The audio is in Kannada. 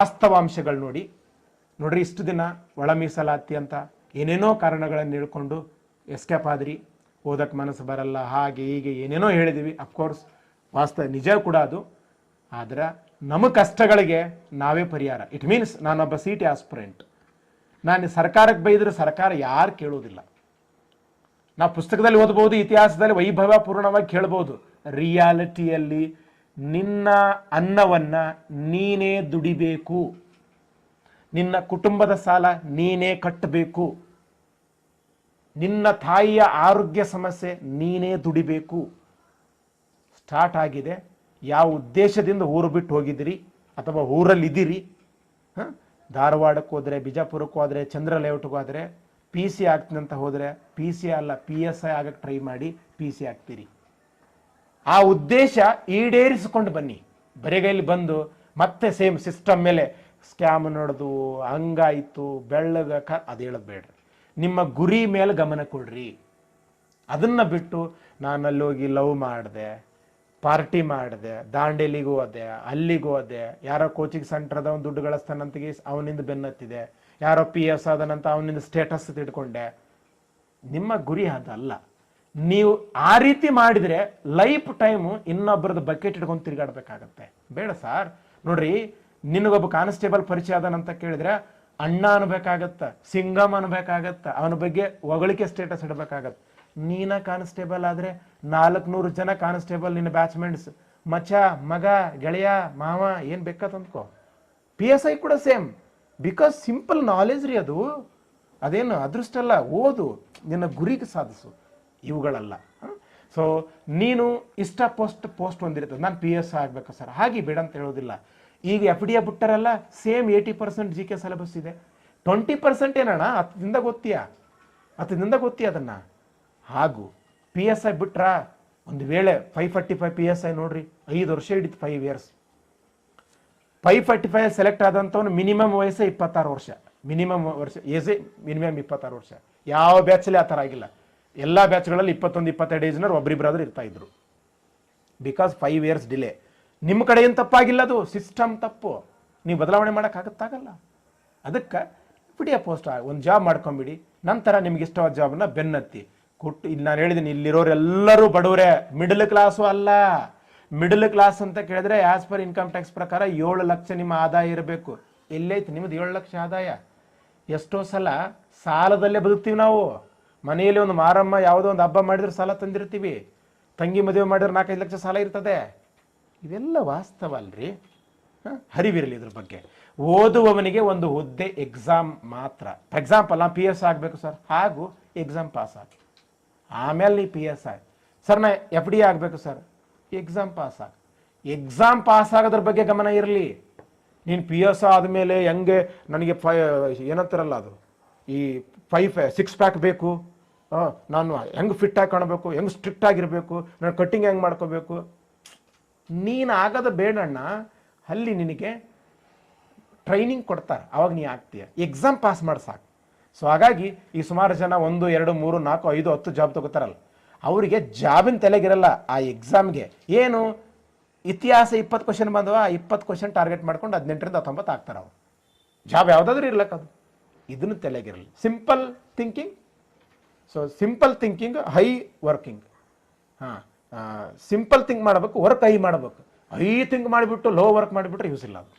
ವಾಸ್ತವಾಂಶಗಳು ನೋಡಿ. ನೋಡ್ರಿ ಇಷ್ಟು ದಿನ ಒಳ ಮೀಸಲಾತಿ ಅಂತ ಏನೇನೋ ಕಾರಣಗಳನ್ನು ಹೇಳ್ಕೊಂಡು ಎಸ್ಕೇಪ್ ಆದ್ರಿ. ಓದಕ್ಕೆ ಮನಸ್ಸು ಬರಲ್ಲ, ಹಾಗೆ ಹೀಗೆ ಏನೇನೋ ಹೇಳಿದ್ದೀವಿ ಅಫ್ಕೋರ್ಸ್ ವಾಸ್ತವ ನಿಜ ಕೂಡ ಅದು. ಆದ್ರೆ ನಮ್ಮ ಕಷ್ಟಗಳಿಗೆ ನಾವೇ ಪರಿಹಾರ. ಇಟ್ ಮೀನ್ಸ್ ನಾನೊಬ್ಬ ಸಿ ಟಿ ಆಸ್ಪಿರೆಂಟ್ ನಾನು ಸರ್ಕಾರಕ್ಕೆ ಬೈದ್ರೆ ಸರ್ಕಾರ ಯಾರು ಕೇಳೋದಿಲ್ಲ. ನಾವು ಪುಸ್ತಕದಲ್ಲಿ ಓದಬಹುದು ಇತಿಹಾಸದಲ್ಲಿ ವೈಭವ ಪೂರ್ಣವಾಗಿ ಕೇಳ್ಬೋದು ರಿಯಾಲಿಟಿಯಲ್ಲಿ ನಿನ್ನ ಅನ್ನವನ್ನ ನೀನೇ ದುಡಿಬೇಕು. ನಿನ್ನ ಕುಟುಂಬದ ಸಾಲ ನೀನೇ ಕಟ್ಟಬೇಕು. ನಿನ್ನ ತಾಯಿಯ ಆರೋಗ್ಯ ಸಮಸ್ಯೆ ನೀನೇ ದುಡಿಬೇಕು. ಸ್ಟಾರ್ಟ್ ಆಗಿದೆ. ಯಾವ ಉದ್ದೇಶದಿಂದ ಊರು ಬಿಟ್ಟು ಹೋಗಿದ್ದೀರಿ? ಅಥವಾ ಊರಲ್ಲಿ ಇದ್ದೀರಿ ಹ? ಧಾರವಾಡಕ್ಕೆ ಹೋದರೆ, ಬಿಜಾಪುರಕ್ಕೆ ಹೋದರೆ ಚಂದ್ರ ಲೇಔಟ್ಗೆ ಹೋದರೆ ಪಿ ಸಿ ಆಗ್ತೀನಂತ ಹೋದರೆ ಪಿ ಸಿ ಅಲ್ಲ ಪಿ ಎಸ್ ಐ ಆಗಕ್ಕೆ ಟ್ರೈ ಮಾಡಿ ಪಿ ಸಿ ಆಗ್ತೀರಿ. ಆ ಉದ್ದೇಶ ಈಡೇರಿಸಿಕೊಂಡು ಬನ್ನಿ. ಬರೆಗೈಲಿ ಬಂದು ಮತ್ತೆ ಸೇಮ್ ಸಿಸ್ಟಮ್ ಮೇಲೆ ಸ್ಕ್ಯಾಮ್ ನಡೆದು, ಹಂಗಾಯಿತು, ಬೆಳ್ಳಗ ಕ, ಅದು ಹೇಳೋದು ಬೇಡ್ರಿ. ನಿಮ್ಮ ಗುರಿ ಮೇಲೆ ಗಮನ ಕೊಡ್ರಿ. ಅದನ್ನು ಬಿಟ್ಟು ನಾನು ಅಲ್ಲಿ ಹೋಗಿ ಲವ್ ಮಾಡಿದೆ ಪಾರ್ಟಿ ಮಾಡಿದೆ, ದಾಂಡೇಲಿಗೂ ಹೋದೆ, ಅಲ್ಲಿಗೆ ಹೋದೆ, ಯಾರೋ ಕೋಚಿಂಗ್ ಸೆಂಟರ್ ಅದ ದುಡ್ಡು ಗಳಿಸ್ತಾನಂತಗೆ ಅವನಿಂದ ಬೆನ್ನತ್ತಿದೆ, ಯಾರೋ ಪಿ ಎಸ್ ಅದನಂತ ಅವನಿಂದ ಸ್ಟೇಟಸ್ ತಿಳ್ಕೊಂಡೆ ನಿಮ್ಮ ಗುರಿ ಅದಲ್ಲ. ನೀವು ಆ ರೀತಿ ಮಾಡಿದ್ರೆ ಲೈಫ್ ಟೈಮು ಇನ್ನೊಬ್ಬರದ ಬಕೆಟ್ ಹಿಡ್ಕೊಂಡು ತಿರುಗಾಡ್ಬೇಕಾಗತ್ತೆ. ಬೇಡ ಸರ್. ನೋಡ್ರಿ, ನಿನಗೊಬ್ಬ ಕಾನ್ಸ್ಟೇಬಲ್ ಪರಿಚಯ ಅಂತ ಕೇಳಿದ್ರೆ ಅಣ್ಣ ಅನ್ಬೇಕಾಗತ್ತ ಸಿಂಗಮ್ ಅನ್ಬೇಕಾಗತ್ತ, ಅವನ ಬಗ್ಗೆ ಹೊಗಳಿಕೆ ಸ್ಟೇಟಸ್ ಇಡಬೇಕಾಗತ್ತೆ. ನೀನ ಕಾನ್ಸ್ಟೇಬಲ್ ಆದ್ರೆ ನಾಲ್ಕುನೂರು ಜನ ಕಾನ್ಸ್ಟೇಬಲ್ ನಿನ್ನ ಬ್ಯಾಚ್ಮೆಂಟ್ಸ್ ಮಚ ಮಗ, ಗೆಳೆಯ, ಮಾವ, ಏನ್ ಬೇಕಾತಂದ್ಕೋ ಪಿ ಎಸ್ ಐ ಕೂಡ ಸೇಮ್. ಬಿಕಾಸ್ ಸಿಂಪಲ್ ನಾಲೆಜ್ ರೀ ಅದು. ಅದೇನು ಅದೃಷ್ಟ ಅಲ್ಲ, ಓದು, ನಿನ್ನ ಗುರಿಗೆ ಸಾಧಿಸು. ಇವುಗಳಲ್ಲ. ಸೊ ನೀನು ಇಷ್ಟ ಪೋಸ್ಟ್ ಪೋಸ್ಟ್ ಹೊಂದಿರ್ತದೆ ನಾನು ಪಿ ಎಸ್ ಆಗಬೇಕು ಸರ್ ಹಾಗೆ ಬೇಡ ಅಂತ ಹೇಳೋದಿಲ್ಲ. ಈಗ F D A ಬಿಟ್ಟಾರಲ್ಲ same eighty percent G K syllabus ಇದೆ. ಟ್ವೆಂಟಿ ಪರ್ಸೆಂಟ್ ಏನಣ್ಣ? ಹತ್ತದಿಂದ ಗೊತ್ತೀಯಾ? ಹತ್ತದಿಂದ ಗೊತ್ತೀಯ ಅದನ್ನು? ಹಾಗೂ ಪಿ ಎಸ್ ಐ ಬಿಟ್ರಾ ಒಂದು ವೇಳೆ five forty five P S I ನೋಡ್ರಿ, ಐದು ವರ್ಷ ಹಿಡಿತು five years five forty five select ಆದಂಥವ್ನು minimum ವಯಸ್ಸೇ ಇಪ್ಪತ್ತಾರು ವರ್ಷ. ಮಿನಿಮಮ್ ವರ್ಷ ಏಜೇ ಮಿನಿಮಮ್ ಇಪ್ಪತ್ತಾರು ವರ್ಷ. ಯಾವ ಬ್ಯಾಚಲ್ಲಿ ಆ ಥರ ಆಗಿಲ್ಲ. ಎಲ್ಲ ಬ್ಯಾಚ್ಗಳಲ್ಲಿ ಇಪ್ಪತ್ತೊಂದು, ಇಪ್ಪತ್ತೆರಡು ಏಜ್ನವ್ರು ಒಬ್ರಿಬ್ಬರಾದ್ರೂ ಇರ್ತಾ ಇದ್ರು. ಬಿಕಾಸ್ ಫೈವ್ ಇಯರ್ಸ್ ಡಿಲೇ ನಿಮ್ಮ ಕಡೆ ಏನು ತಪ್ಪಾಗಿಲ್ಲ ಅದು? ಸಿಸ್ಟಮ್ ತಪ್ಪು. ನೀವು ಬದಲಾವಣೆ ಮಾಡೋಕ್ಕಾಗತ್ತಾಗಲ್ಲ. ಅದಕ್ಕೆ ಬಿಡಿ ಪೋಸ್ಟ್ ಒಂದು ಜಾಬ್ ಮಾಡ್ಕೊಂಬಿಡಿ. ನಂತರ ನಿಮ್ಗೆ ಇಷ್ಟವಾದ ಜಾಬ್ನ ಬೆನ್ನತ್ತಿ. ಕೊಟ್ಟು ಇಲ್ಲಿ ನಾನು ಹೇಳಿದ್ದೀನಿ ಇಲ್ಲಿರೋರೆಲ್ಲರೂ ಬಡವರೇ. ಮಿಡಲ್ ಕ್ಲಾಸು ಅಲ್ಲ. ಮಿಡಲ್ ಕ್ಲಾಸ್ ಅಂತ ಕೇಳಿದ್ರೆ ಆಸ್ ಪರ್ ಇನ್ಕಮ್ ಟ್ಯಾಕ್ಸ್ ಪ್ರಕಾರ ಏಳು ಲಕ್ಷ ನಿಮ್ಮ ಆದಾಯ ಇರಬೇಕು. ಎಲ್ಲೈತೆ? ನಿಮ್ಮದು ಏಳು ಲಕ್ಷ ಆದಾಯ. ಎಷ್ಟೋ ಸಲ ಸಾಲದಲ್ಲೇ ಬದುಕ್ತೀವಿ ನಾವು. ಮನೆಯಲ್ಲಿ ಒಂದು ಮಾರಮ್ಮ ಯಾವುದೋ ಒಂದು ಹಬ್ಬ ಮಾಡಿದ್ರೆ ಸಾಲ ತಂದಿರ್ತೀವಿ. ತಂಗಿ ಮದುವೆ ಮಾಡಿದ್ರೆ ನಾಲ್ಕೈದು ಲಕ್ಷ ಸಾಲ ಇರ್ತದೆ. ಇದೆಲ್ಲ ವಾಸ್ತವ ಅಲ್ರಿ? ಹರಿವಿರಲಿ ಇದ್ರ ಬಗ್ಗೆ. ಓದುವವನಿಗೆ ಒಂದು ಹುದ್ದೆ ಎಕ್ಸಾಮ್ ಮಾತ್ರ. ಫಾರ್ ಎಕ್ಸಾಂಪಲ್ ನಾನು ಪಿ ಎಸ್ ಆಗಬೇಕು ಸರ್ ಹಾಗೂ ಎಕ್ಸಾಮ್ ಪಾಸ್ ಆಗಿ. ಆಮೇಲೆ ನೀ ಪಿ ಎಸ್ ಆಗಿ. ಸರ್ ನಾ ಎಫ್ ಡಿ ಆಗಬೇಕು ಸರ್ ಎಕ್ಸಾಮ್ ಪಾಸ್ ಆಗಿ. ಎಕ್ಸಾಮ್ ಪಾಸ್ ಆಗೋದ್ರ ಬಗ್ಗೆ ಗಮನ ಇರಲಿ. ನೀನು ಪಿ ಎಸ್ ಆದಮೇಲೆ ಹೆಂಗೆ ನನಗೆ ಫೈ, ಏನಂತಾರಲ್ಲ ಅದು? ಈ ಫೈವ್ ಸಿಕ್ಸ್ ಪ್ಯಾಕ್ ಬೇಕು. ನಾನು ಹೆಂಗೆ ಫಿಟ್ ಆಗಿ ಕಾಣಬೇಕು, ಹೆಂಗೆ ಸ್ಟ್ರಿಕ್ಟ್ ಆಗಿರಬೇಕು ನಾನು ಕಟ್ಟಿಂಗ್ ಹೆಂಗೆ ಮಾಡ್ಕೋಬೇಕು? ನೀನು ಆಗದ ಬೇಡಣ್ಣ, ಅಲ್ಲಿ ನಿನಗೆ ಟ್ರೈನಿಂಗ್ ಕೊಡ್ತಾರೆ. ಅವಾಗ ನೀ ಆಗ್ತೀಯ. ಎಕ್ಸಾಮ್ ಪಾಸ್ ಮಾಡಿ ಸಾಕು. ಸೊ ಹಾಗಾಗಿ ಈ ಸುಮಾರು ಜನ ಒಂದು, ಎರಡು, ಮೂರು, ನಾಲ್ಕು, ಐದು, ಹತ್ತು ಜಾಬ್ ತಗೋತಾರಲ್ಲ, ಅವರಿಗೆ ಜಾಬಿನ ತಲೆಗಿರಲ್ಲ ಆ ಎಕ್ಸಾಮ್ಗೆ ಏನು? ಇತಿಹಾಸ ಇಪ್ಪತ್ತು ಕ್ವಶನ್ ಬಂದವ ಇಪ್ಪತ್ತು ಕ್ವಶನ್ ಟಾರ್ಗೆಟ್ ಮಾಡ್ಕೊಂಡು ಹದಿನೆಂಟರಿಂದ ಹತ್ತೊಂಬತ್ತು ಆಗ್ತಾರೆ ಅವರು. ಜಾಬ್ ಯಾವುದಾದ್ರೂ ಇರ್ಲಕ್ಕ ಅದು. ಇದನ್ನು ತಲೆಗಿರಲ್ಲ. Simple thinking so simple thinking high working ಹಾಂ ಸಿಂಪಲ್ ಥಿಂಕ್ ಮಾಡಬೇಕು ವರ್ಕ್ ಹೈ ಮಾಡಬೇಕು. ಹೈ ಥಿಂಕ್ ಮಾಡಿಬಿಟ್ಟು ಲೋ ವರ್ಕ್ ಮಾಡಿಬಿಟ್ರೆ ಯೂಸ್ ಇಲ್ಲ ಅದು.